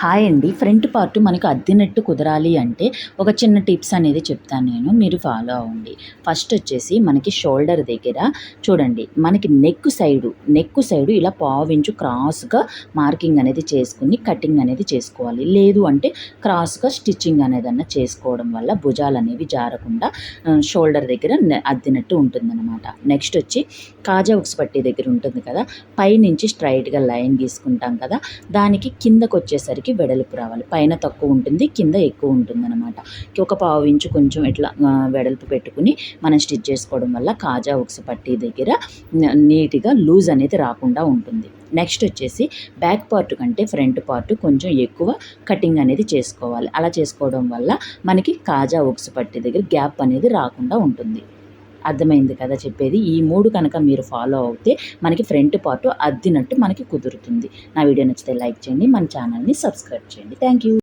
Hi అండి. Front part మనకు అద్దినట్టు కుదరాలి అంటే ఒక చిన్న టిప్స్ అనేది చెప్తాను నేను. మీరు ఫాలో అవ్వండి. ఫస్ట్ వచ్చేసి మనకి షోల్డర్ దగ్గర చూడండి. మనకి నెక్ సైడు నెక్ సైడు ఇలా పావించు క్రాస్గా మార్కింగ్ అనేది చేసుకుని కటింగ్ అనేది చేసుకోవాలి. లేదు అంటే క్రాస్గా స్టిచ్చింగ్ అనేది అన్న చేసుకోవడం వల్ల భుజాలు అనేవి జారకుండా షోల్డర్ దగ్గర అద్దినట్టు ఉంటుందన్నమాట. నెక్స్ట్ వచ్చి కాజా ఉక్స్ పట్టి దగ్గర ఉంటుంది కదా. పైనుంచి స్ట్రైట్గా లైన్ గీసుకుంటాం కదా. దానికి కిందకు వచ్చేసరికి వెడల్పు రావాలి. పైన తక్కువ ఉంటుంది కింద ఎక్కువ ఉంటుంది అనమాట ఒక పావు ఇంచు కొంచెం ఇట్లా వెడల్పు పెట్టుకుని మనం స్టిచ్ చేసుకోవడం వల్ల కాజా ఉక్స్ పట్టి దగ్గర నీట్గా లూజ్ అనేది రాకుండా ఉంటుంది. నెక్స్ట్ వచ్చేసి బ్యాక్ పార్ట్ కంటే ఫ్రంట్ పార్ట్ కొంచెం ఎక్కువ కటింగ్ అనేది చేసుకోవాలి. అలా చేసుకోవడం వల్ల మనకి కాజా ఉక్స్ పట్టి దగ్గర గ్యాప్ అనేది రాకుండా ఉంటుంది. అర్థమైంది కదా చెప్పేది. ఈ మూడు కనుక మీరు ఫాలో అవుతే మనకి ఫ్రంట్ పార్ట్ అద్దినట్టు మనకి కుదురుతుంది. నా వీడియో నచ్చితే లైక్ చేయండి మన ఛానల్ని సబ్స్క్రైబ్ చేయండి. Thank you